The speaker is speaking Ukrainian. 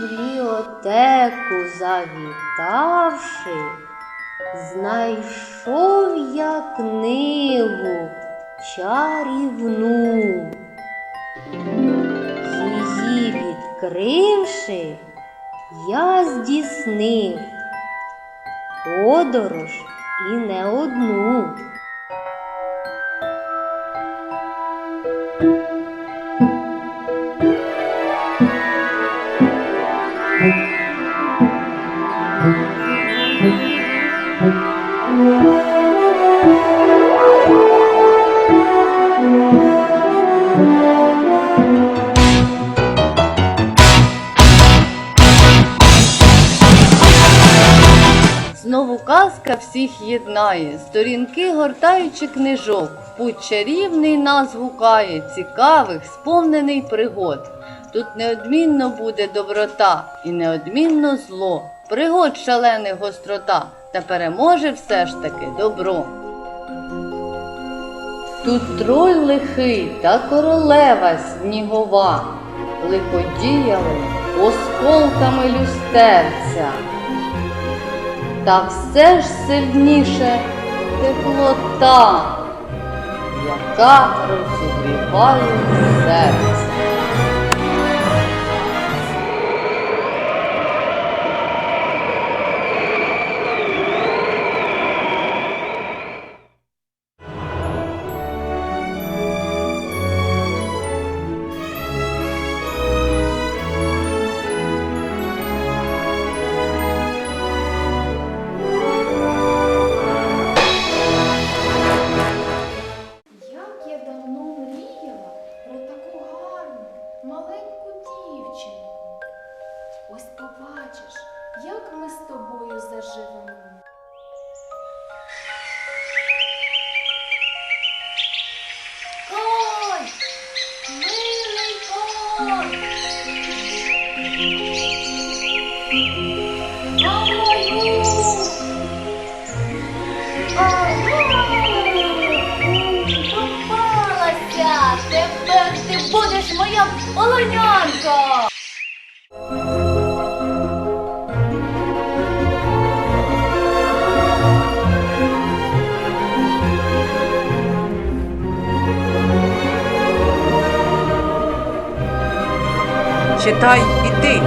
Бібліотеку завітавши, знайшов я книгу чарівну. Її відкривши, я здійснив подорож і не одну. Знову казка всіх єднає, сторінки гортаючи книжок, в путь чарівний нас гукає, цікавих, сповнений пригод. Тут неодмінно буде доброта і неодмінно зло, пригод шалених гострота, та переможе все ж таки добро. Тут троль лихий та королева снігова, лиходіяли осколками люстерця. Та все ж сильніше теплота, яка розігріває серце. Маленьку дівчинку. Ось побачиш, як ми з тобою заживемо. Конь! Милий конь! Будеш моя олонянка! Читай і ти,